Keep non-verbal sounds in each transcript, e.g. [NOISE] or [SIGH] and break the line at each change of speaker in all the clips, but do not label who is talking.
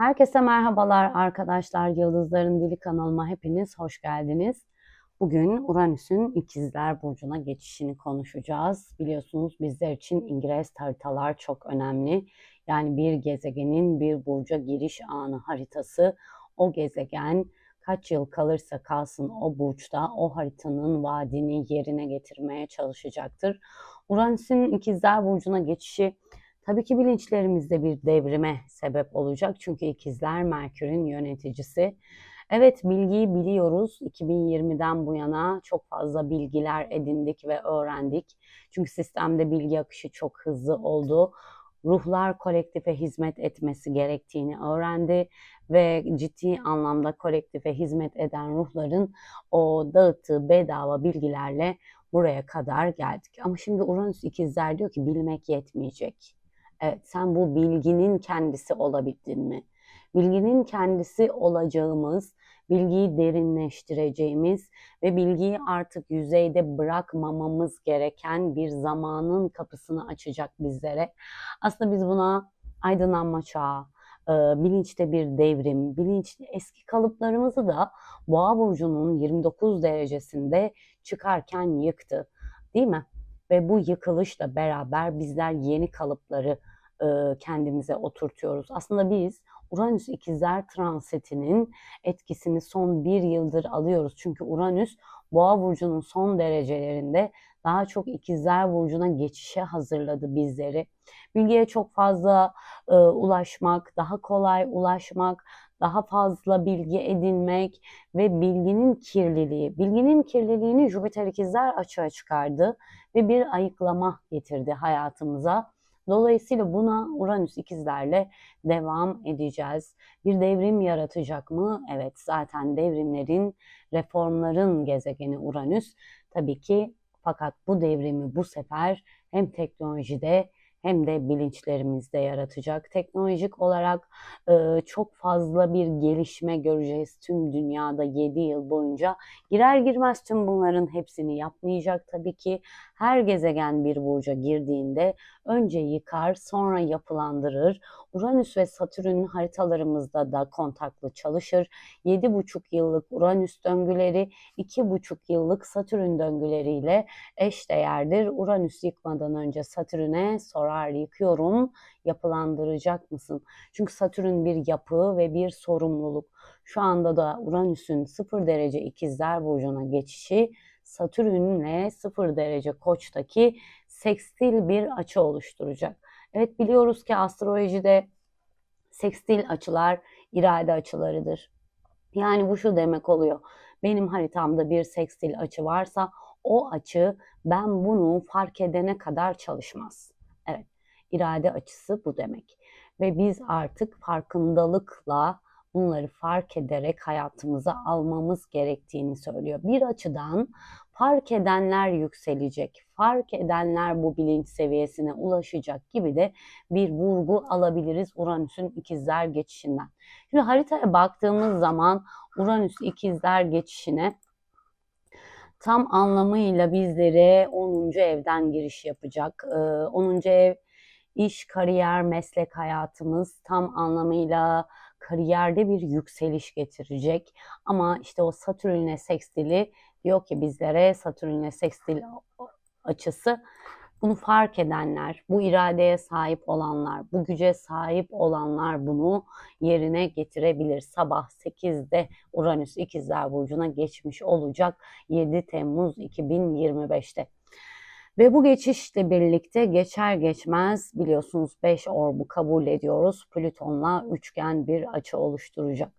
Herkese merhabalar arkadaşlar. Yıldızların Dili kanalıma hepiniz hoş geldiniz. Bugün Uranüs'ün İkizler Burcu'na geçişini konuşacağız. Biliyorsunuz bizler için İngiliz haritalar çok önemli. Yani bir gezegenin bir burca giriş anı haritası. O gezegen kaç yıl kalırsa kalsın o burçta o haritanın vaadini yerine getirmeye çalışacaktır. Uranüs'ün İkizler Burcu'na geçişi Tabii ki bilinçlerimizde bir devrime sebep olacak. Çünkü ikizler Merkür'ün yöneticisi. Evet bilgiyi biliyoruz. 2020'den bu yana çok fazla bilgiler edindik ve öğrendik. Çünkü sistemde bilgi akışı çok hızlı oldu. Ruhlar kolektife hizmet etmesi gerektiğini öğrendi ve ciddi anlamda kolektife hizmet eden ruhların o dağıttığı bedava bilgilerle buraya kadar geldik. Ama şimdi Uranüs ikizler diyor ki bilmek yetmeyecek Evet, sen bu bilginin kendisi olabildin mi? Bilginin kendisi olacağımız, bilgiyi derinleştireceğimiz ve bilgiyi artık yüzeyde bırakmamamız gereken bir zamanın kapısını açacak bizlere. Aslında biz buna aydınlanma çağı, e, bilinçte bir devrim, bilinçli eski kalıplarımızı da Boğa burcunun 29 derecesinde çıkarken yıktı. Değil mi? Ve bu yıkılışla beraber bizler yeni kalıpları kendimize oturtuyoruz. Aslında biz Uranüs ikizler transitinin etkisini son bir yıldır alıyoruz. Çünkü Uranüs Boğa burcunun son derecelerinde daha çok ikizler burcuna geçişe hazırladı bizleri. Bilgiye çok fazla e, ulaşmak, daha kolay ulaşmak, daha fazla bilgi edinmek ve bilginin kirliliği. Bilginin kirliliğini Jüpiter ikizler açığa çıkardı ve bir ayıklama getirdi hayatımıza. Dolayısıyla buna Uranüs ikizlerle devam edeceğiz. Bir devrim yaratacak mı? Evet zaten devrimlerin, reformların gezegeni Uranüs. Tabii ki fakat bu devrimi bu sefer hem teknolojide hem de bilinçlerimizde yaratacak. Teknolojik olarak e, çok fazla bir gelişme göreceğiz tüm dünyada 7 yıl boyunca. Girer girmez tüm bunların hepsini yapmayacak tabii ki. Her gezegen bir burca girdiğinde önce yıkar, sonra yapılandırır. Uranüs ve Satürn haritalarımızda da kontaklı çalışır. 7,5 yıllık Uranüs döngüleri 2,5 yıllık Satürn döngüleriyle eşdeğerdir. Uranüs yıkmadan önce Satürn'e sorar yıkıyorum, yapılandıracak mısın? Çünkü Satürn bir yapı ve bir sorumluluk. Şu anda da Uranüs'ün 0 derece ikizler burcuna geçişi Satürn'le 0 derece koçtaki sekstil bir açı oluşturacak. Evet biliyoruz ki astrolojide sekstil açılar irade açılarıdır. Yani bu şu demek oluyor. Benim haritamda bir sekstil açı varsa o açı ben bunu fark edene kadar çalışmaz. Evet, irade açısı bu demek. Ve biz artık farkındalıkla bunları fark ederek hayatımıza almamız gerektiğini söylüyor. Bir açıdan fark edenler yükselecek, fark edenler bu bilinç seviyesine ulaşacak gibi de bir vurgu alabiliriz Uranüs'ün ikizler geçişinden. Şimdi haritaya baktığımız zaman Uranüs ikizler geçişine tam anlamıyla bizlere 10. evden giriş yapacak. 10. ev iş, kariyer, meslek hayatımız tam anlamıyla kariyerde bir yükseliş getirecek. Ama işte o Satürn'e sekstili diyor ki bizlere Satürn'e sekstil açısı bunu fark edenler, bu iradeye sahip olanlar, bu güce sahip olanlar bunu yerine getirebilir. Sabah 8'de Uranüs İkizler Burcu'na geçmiş olacak 7 Temmuz 2025'te. Ve bu geçişle birlikte geçer geçmez biliyorsunuz 5 orbu kabul ediyoruz. Plüton'la üçgen bir açı oluşturacak.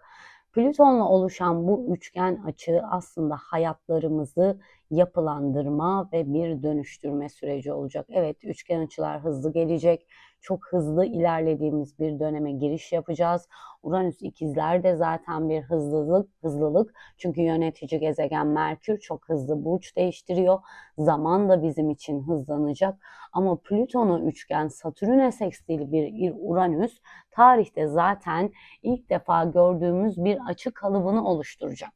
Plüton'la oluşan bu üçgen açı aslında hayatlarımızı yapılandırma ve bir dönüştürme süreci olacak. Evet üçgen açılar hızlı gelecek. Çok hızlı ilerlediğimiz bir döneme giriş yapacağız. Uranüs ikizler de zaten bir hızlılık, hızlılık. Çünkü yönetici gezegen Merkür çok hızlı burç değiştiriyor. Zaman da bizim için hızlanacak. Ama Plüton'u üçgen, Satürn'e sekstil bir Uranüs tarihte zaten ilk defa gördüğümüz bir açı kalıbını oluşturacak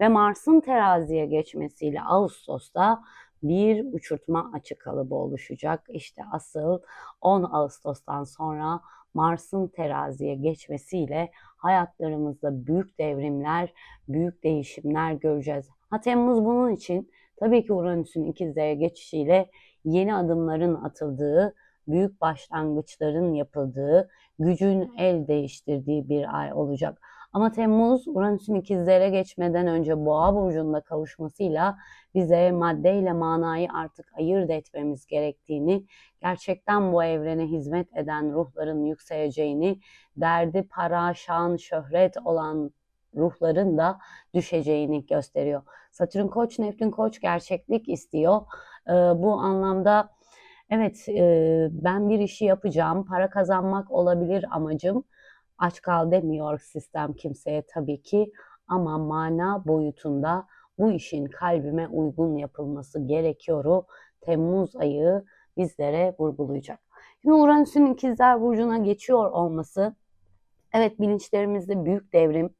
ve Mars'ın teraziye geçmesiyle Ağustos'ta bir uçurtma açı kalıbı oluşacak. İşte asıl 10 Ağustos'tan sonra Mars'ın teraziye geçmesiyle hayatlarımızda büyük devrimler, büyük değişimler göreceğiz. Ha Temmuz bunun için tabii ki Uranüs'ün ikizlere geçişiyle yeni adımların atıldığı, büyük başlangıçların yapıldığı, gücün el değiştirdiği bir ay olacak. Ama Temmuz Uranüs'ün ikizlere geçmeden önce Boğa burcunda kavuşmasıyla bize maddeyle manayı artık ayırt etmemiz gerektiğini, gerçekten bu evrene hizmet eden ruhların yükseleceğini, derdi para, şan, şöhret olan ruhların da düşeceğini gösteriyor. Satürn Koç, Neptün Koç gerçeklik istiyor. Ee, bu anlamda evet e, ben bir işi yapacağım, para kazanmak olabilir amacım aç kal demiyor sistem kimseye tabii ki ama mana boyutunda bu işin kalbime uygun yapılması gerekiyor. Temmuz ayı bizlere vurgulayacak. Şimdi Uranüs'ün ikizler burcuna geçiyor olması evet bilinçlerimizde büyük devrim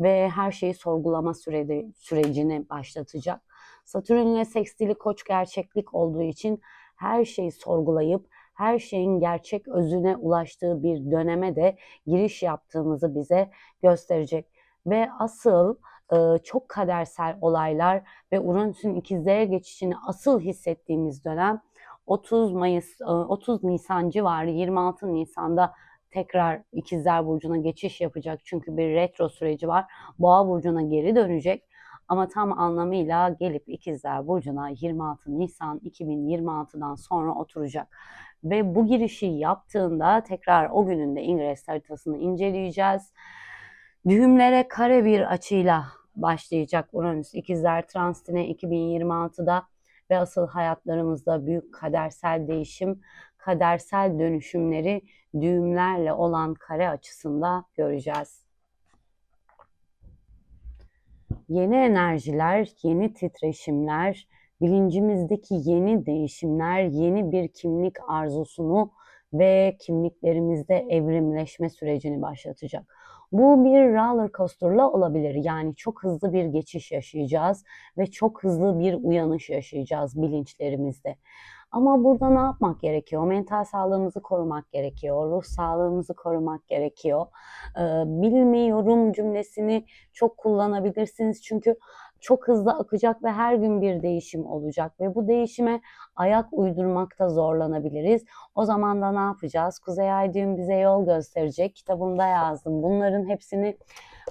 ve her şeyi sorgulama süreci, sürecini başlatacak. Satürn ile sekstili koç gerçeklik olduğu için her şeyi sorgulayıp her şeyin gerçek özüne ulaştığı bir döneme de giriş yaptığımızı bize gösterecek. Ve asıl e, çok kadersel olaylar ve Uranüs'ün ikizlere geçişini asıl hissettiğimiz dönem 30 Mayıs, 30 e, Nisan civarı 26 Nisan'da tekrar ikizler burcuna geçiş yapacak çünkü bir retro süreci var. Boğa burcuna geri dönecek ama tam anlamıyla gelip ikizler burcuna 26 Nisan 2026'dan sonra oturacak. Ve bu girişi yaptığında tekrar o günün de ingres haritasını inceleyeceğiz. Düğümlere kare bir açıyla başlayacak Uranüs ikizler transitine 2026'da ve asıl hayatlarımızda büyük kadersel değişim, kadersel dönüşümleri düğümlerle olan kare açısında göreceğiz. Yeni enerjiler, yeni titreşimler, bilincimizdeki yeni değişimler, yeni bir kimlik arzusunu ve kimliklerimizde evrimleşme sürecini başlatacak. Bu bir roller coaster'la olabilir. Yani çok hızlı bir geçiş yaşayacağız ve çok hızlı bir uyanış yaşayacağız bilinçlerimizde. Ama burada ne yapmak gerekiyor? Mental sağlığımızı korumak gerekiyor, ruh sağlığımızı korumak gerekiyor. Ee, bilmiyorum cümlesini çok kullanabilirsiniz çünkü çok hızlı akacak ve her gün bir değişim olacak ve bu değişime ayak uydurmakta zorlanabiliriz. O zaman da ne yapacağız? Kuzey Ay düğüm bize yol gösterecek. Kitabımda yazdım. Bunların hepsini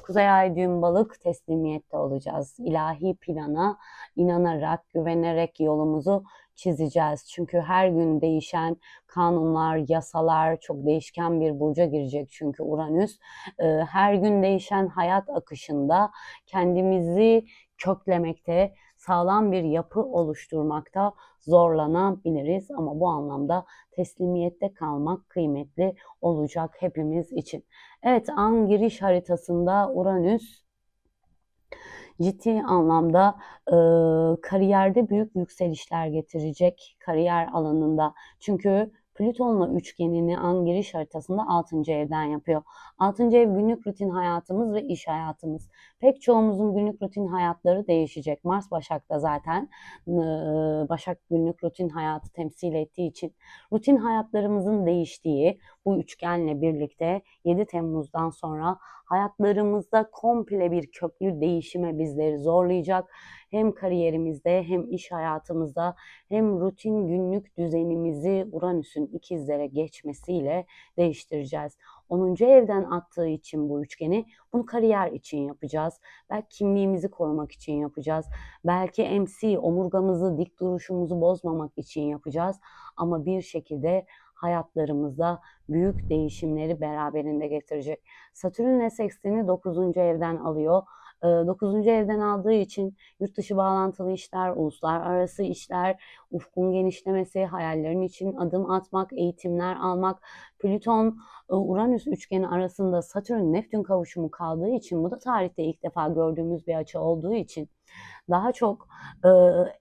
Kuzey Ay düğüm balık teslimiyette olacağız. İlahi plana inanarak, güvenerek yolumuzu çizeceğiz. Çünkü her gün değişen kanunlar, yasalar çok değişken bir burca girecek çünkü Uranüs. Her gün değişen hayat akışında kendimizi köklemekte, sağlam bir yapı oluşturmakta zorlanabiliriz ama bu anlamda teslimiyette kalmak kıymetli olacak hepimiz için. Evet an giriş haritasında Uranüs ciddi anlamda e, kariyerde büyük yükselişler getirecek kariyer alanında. Çünkü Plüton'la üçgenini an giriş haritasında 6. evden yapıyor. 6. ev günlük rutin hayatımız ve iş hayatımız. Pek çoğumuzun günlük rutin hayatları değişecek. Mars Başak'ta zaten Başak günlük rutin hayatı temsil ettiği için rutin hayatlarımızın değiştiği bu üçgenle birlikte 7 Temmuz'dan sonra hayatlarımızda komple bir köklü değişime bizleri zorlayacak. Hem kariyerimizde hem iş hayatımızda hem rutin günlük düzenimizi Uranüs'ün ikizlere geçmesiyle değiştireceğiz. 10. evden attığı için bu üçgeni bunu kariyer için yapacağız. Belki kimliğimizi korumak için yapacağız. Belki MC omurgamızı, dik duruşumuzu bozmamak için yapacağız. Ama bir şekilde hayatlarımızda büyük değişimleri beraberinde getirecek. Satürn ile sekstini 9. evden alıyor. 9. evden aldığı için yurt dışı bağlantılı işler, uluslararası işler, ufkun genişlemesi, hayallerin için adım atmak, eğitimler almak, Plüton Uranüs üçgeni arasında Satürn Neptün kavuşumu kaldığı için bu da tarihte ilk defa gördüğümüz bir açı olduğu için daha çok e,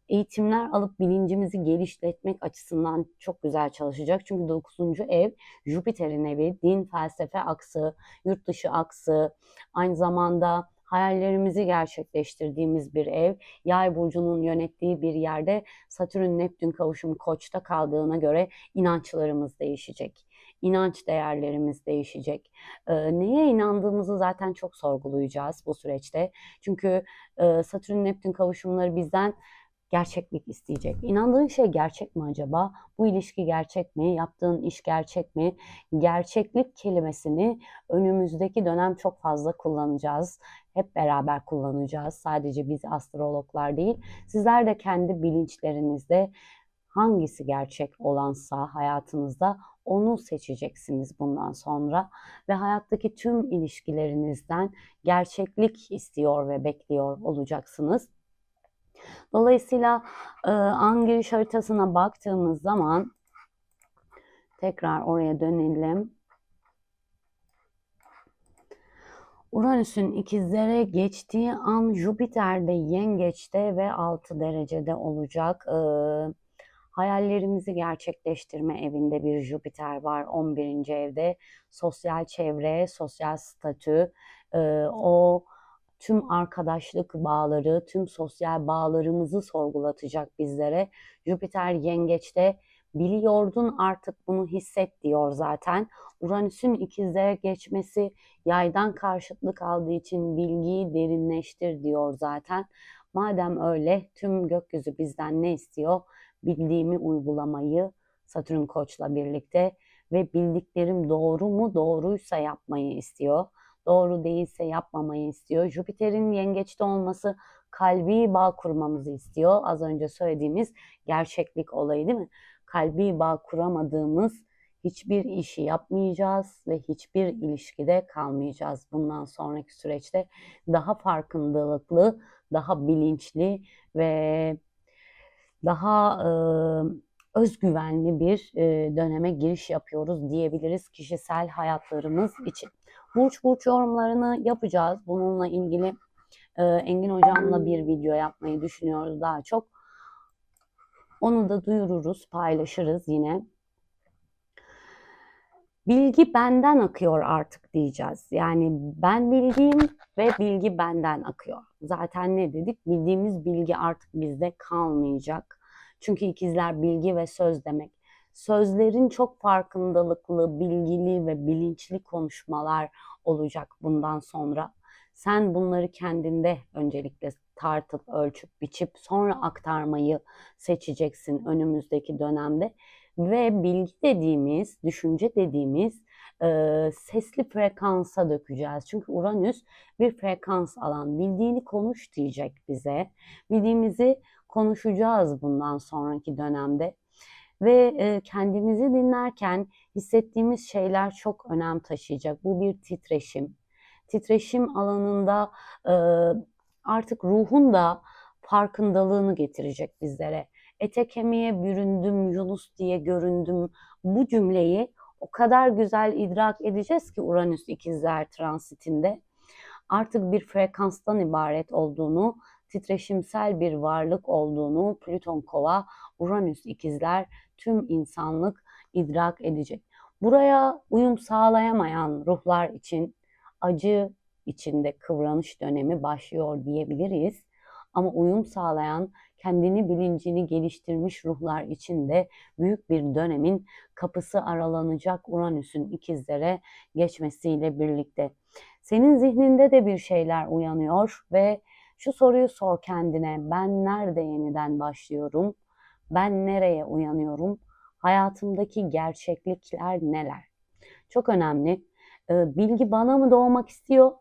eğitimler alıp bilincimizi geliştirmek açısından çok güzel çalışacak. Çünkü 9. ev Jüpiter'in evi, din, felsefe aksı, yurt dışı aksı, aynı zamanda hayallerimizi gerçekleştirdiğimiz bir ev, yay burcunun yönettiği bir yerde Satürn Neptün kavuşumu koçta kaldığına göre inançlarımız değişecek inanç değerlerimiz değişecek. E, neye inandığımızı zaten çok sorgulayacağız bu süreçte. Çünkü e, Satürn Neptün kavuşumları bizden gerçeklik isteyecek. İnandığın şey gerçek mi acaba? Bu ilişki gerçek mi? Yaptığın iş gerçek mi? Gerçeklik kelimesini önümüzdeki dönem çok fazla kullanacağız. Hep beraber kullanacağız. Sadece biz astrologlar değil. Sizler de kendi bilinçlerinizde hangisi gerçek olansa hayatınızda onu seçeceksiniz bundan sonra ve hayattaki tüm ilişkilerinizden gerçeklik istiyor ve bekliyor olacaksınız. Dolayısıyla e, an giriş haritasına baktığımız zaman tekrar oraya dönelim. Uranüs'ün ikizlere geçtiği an Jüpiter'de yengeçte ve 6 derecede olacak. Ee, hayallerimizi gerçekleştirme evinde bir Jüpiter var 11. evde. Sosyal çevre, sosyal statü, e, o tüm arkadaşlık bağları, tüm sosyal bağlarımızı sorgulatacak bizlere. Jüpiter yengeçte biliyordun artık bunu hisset diyor zaten. Uranüs'ün ikizlere geçmesi yaydan karşıtlık aldığı için bilgiyi derinleştir diyor zaten. Madem öyle tüm gökyüzü bizden ne istiyor? Bildiğimi uygulamayı Satürn Koç'la birlikte ve bildiklerim doğru mu doğruysa yapmayı istiyor doğru değilse yapmamayı istiyor. Jüpiter'in yengeçte olması kalbi bağ kurmamızı istiyor. Az önce söylediğimiz gerçeklik olayı değil mi? Kalbi bağ kuramadığımız hiçbir işi yapmayacağız ve hiçbir ilişkide kalmayacağız. Bundan sonraki süreçte daha farkındalıklı, daha bilinçli ve daha e, özgüvenli bir e, döneme giriş yapıyoruz diyebiliriz kişisel hayatlarımız için. Burç burç yorumlarını yapacağız. Bununla ilgili e, Engin hocamla bir video yapmayı düşünüyoruz daha çok. Onu da duyururuz, paylaşırız yine. Bilgi benden akıyor artık diyeceğiz. Yani ben bilgiyim ve bilgi benden akıyor. Zaten ne dedik? Bildiğimiz bilgi artık bizde kalmayacak. Çünkü ikizler bilgi ve söz demek sözlerin çok farkındalıklı, bilgili ve bilinçli konuşmalar olacak bundan sonra. Sen bunları kendinde öncelikle tartıp, ölçüp, biçip sonra aktarmayı seçeceksin önümüzdeki dönemde. Ve bilgi dediğimiz, düşünce dediğimiz e, sesli frekansa dökeceğiz. Çünkü Uranüs bir frekans alan. Bildiğini konuş diyecek bize. Bildiğimizi konuşacağız bundan sonraki dönemde ve e, kendimizi dinlerken hissettiğimiz şeyler çok önem taşıyacak. Bu bir titreşim. Titreşim alanında e, artık ruhun da farkındalığını getirecek bizlere. Ete kemiğe büründüm, Yunus diye göründüm. Bu cümleyi o kadar güzel idrak edeceğiz ki Uranüs ikizler transitinde artık bir frekanstan ibaret olduğunu, titreşimsel bir varlık olduğunu Plüton kova, Uranüs ikizler tüm insanlık idrak edecek. Buraya uyum sağlayamayan ruhlar için acı içinde kıvranış dönemi başlıyor diyebiliriz. Ama uyum sağlayan, kendini bilincini geliştirmiş ruhlar için de büyük bir dönemin kapısı aralanacak Uranüs'ün ikizlere geçmesiyle birlikte. Senin zihninde de bir şeyler uyanıyor ve şu soruyu sor kendine. Ben nerede yeniden başlıyorum? Ben nereye uyanıyorum? Hayatımdaki gerçeklikler neler? Çok önemli. Ee, bilgi bana mı doğmak istiyor?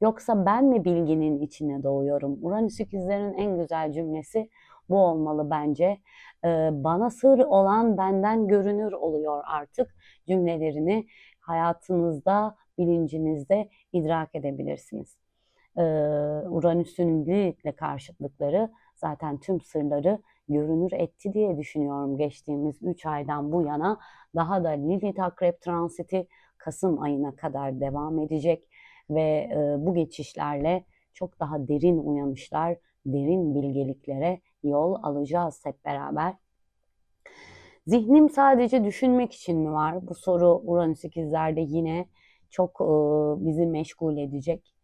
Yoksa ben mi bilginin içine doğuyorum? Uranüs ikizlerin en güzel cümlesi bu olmalı bence. Ee, bana sır olan benden görünür oluyor artık cümlelerini hayatınızda, bilincinizde idrak edebilirsiniz. Ee, Uranüs'ün Lilith'le karşıtlıkları zaten tüm sırları görünür etti diye düşünüyorum geçtiğimiz 3 aydan bu yana. Daha da Lilith Akrep transiti Kasım ayına kadar devam edecek ve e, bu geçişlerle çok daha derin uyanışlar, derin bilgeliklere yol alacağız hep beraber. Zihnim sadece düşünmek için mi var? Bu soru Uranüs ikizlerde yine çok e, bizi meşgul edecek.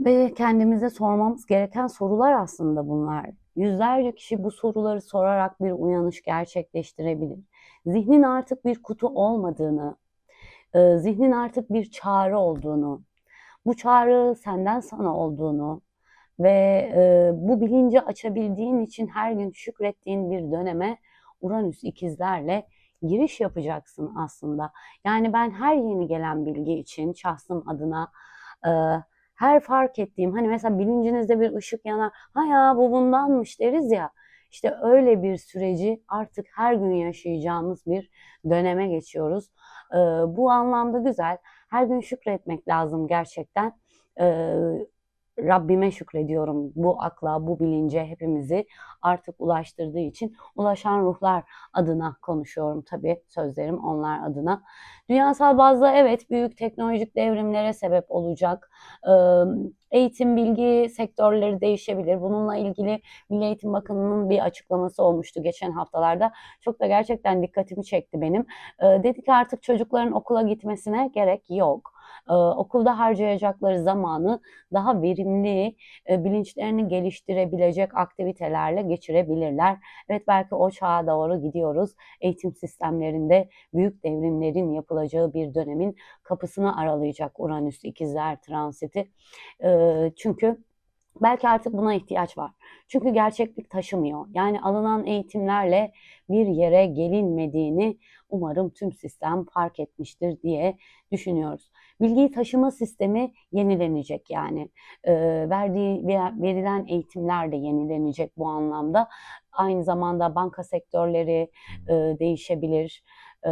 Ve kendimize sormamız gereken sorular aslında bunlar. Yüzlerce kişi bu soruları sorarak bir uyanış gerçekleştirebilir. zihnin artık bir kutu olmadığını, e, zihnin artık bir çağrı olduğunu, bu çağrı senden sana olduğunu ve e, bu bilinci açabildiğin için her gün şükrettiğin bir döneme Uranüs ikizlerle giriş yapacaksın aslında. Yani ben her yeni gelen bilgi için şahsım adına e, her fark ettiğim hani mesela bilincinizde bir ışık yanar ha ya bu bundanmış deriz ya işte öyle bir süreci artık her gün yaşayacağımız bir döneme geçiyoruz. E, bu anlamda güzel. Her gün şükretmek lazım gerçekten. E, Rabbime şükrediyorum bu akla, bu bilince hepimizi artık ulaştırdığı için ulaşan ruhlar adına konuşuyorum tabii sözlerim onlar adına. Dünyasal bazda evet büyük teknolojik devrimlere sebep olacak. Eğitim, bilgi sektörleri değişebilir. Bununla ilgili Milli Eğitim Bakanı'nın bir açıklaması olmuştu geçen haftalarda. Çok da gerçekten dikkatimi çekti benim. Dedi ki artık çocukların okula gitmesine gerek yok e, okulda harcayacakları zamanı daha verimli, e, bilinçlerini geliştirebilecek aktivitelerle geçirebilirler. Evet belki o çağa doğru gidiyoruz. Eğitim sistemlerinde büyük devrimlerin yapılacağı bir dönemin kapısını aralayacak Uranüs ikizler transiti. E, çünkü Belki artık buna ihtiyaç var. Çünkü gerçeklik taşımıyor. Yani alınan eğitimlerle bir yere gelinmediğini umarım tüm sistem fark etmiştir diye düşünüyoruz. Bilgiyi taşıma sistemi yenilenecek yani. E, verdiği verilen eğitimler de yenilenecek bu anlamda. Aynı zamanda banka sektörleri e, değişebilir. E,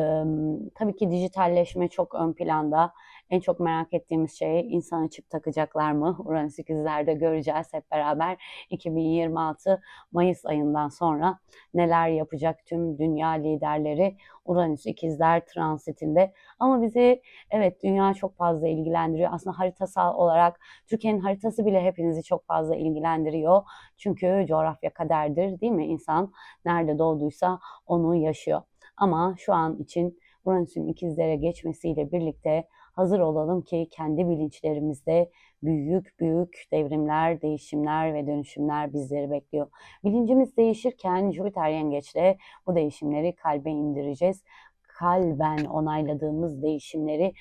tabii ki dijitalleşme çok ön planda. En çok merak ettiğimiz şey insan çip takacaklar mı? [LAUGHS] Uranüs ikizlerde göreceğiz hep beraber. 2026 Mayıs ayından sonra neler yapacak tüm dünya liderleri Uranüs ikizler transitinde. Ama bizi evet dünya çok fazla ilgilendiriyor. Aslında haritasal olarak Türkiye'nin haritası bile hepinizi çok fazla ilgilendiriyor. Çünkü coğrafya kaderdir değil mi? İnsan nerede doğduysa onu yaşıyor. Ama şu an için Uranüs'ün ikizlere geçmesiyle birlikte hazır olalım ki kendi bilinçlerimizde büyük büyük devrimler, değişimler ve dönüşümler bizleri bekliyor. Bilincimiz değişirken Jüpiter yengeçle bu değişimleri kalbe indireceğiz. Kalben onayladığımız değişimleri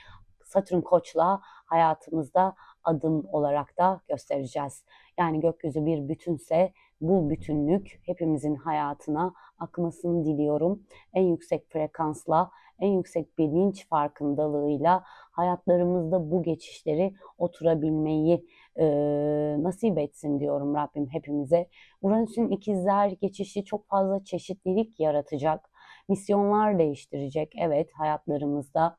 Satürn koçla hayatımızda adım olarak da göstereceğiz. Yani gökyüzü bir bütünse bu bütünlük hepimizin hayatına akmasını diliyorum. En yüksek frekansla, en yüksek bilinç farkındalığıyla hayatlarımızda bu geçişleri oturabilmeyi e, nasip etsin diyorum Rabbim hepimize. Uranüs'ün ikizler geçişi çok fazla çeşitlilik yaratacak. Misyonlar değiştirecek evet hayatlarımızda.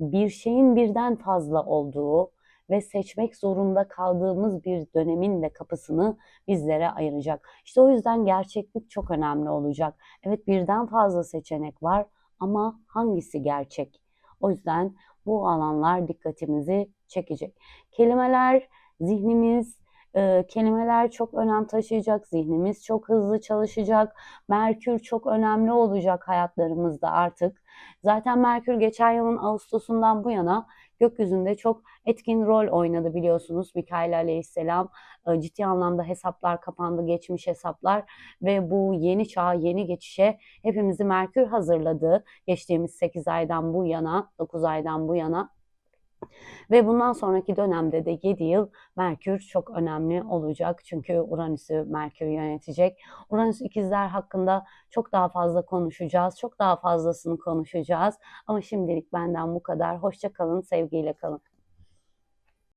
Bir şeyin birden fazla olduğu, ve seçmek zorunda kaldığımız bir dönemin de kapısını bizlere ayıracak. İşte o yüzden gerçeklik çok önemli olacak. Evet birden fazla seçenek var ama hangisi gerçek? O yüzden bu alanlar dikkatimizi çekecek. Kelimeler, zihnimiz, e, kelimeler çok önem taşıyacak, zihnimiz çok hızlı çalışacak, Merkür çok önemli olacak hayatlarımızda artık. Zaten Merkür geçen yılın Ağustos'undan bu yana gökyüzünde çok etkin rol oynadı biliyorsunuz. Mikail Aleyhisselam ciddi anlamda hesaplar kapandı, geçmiş hesaplar ve bu yeni çağ, yeni geçişe hepimizi Merkür hazırladı. Geçtiğimiz 8 aydan bu yana, 9 aydan bu yana ve bundan sonraki dönemde de 7 yıl Merkür çok önemli olacak. Çünkü Uranüs'ü Merkür yönetecek. Uranüs ikizler hakkında çok daha fazla konuşacağız. Çok daha fazlasını konuşacağız. Ama şimdilik benden bu kadar. Hoşça kalın, sevgiyle kalın.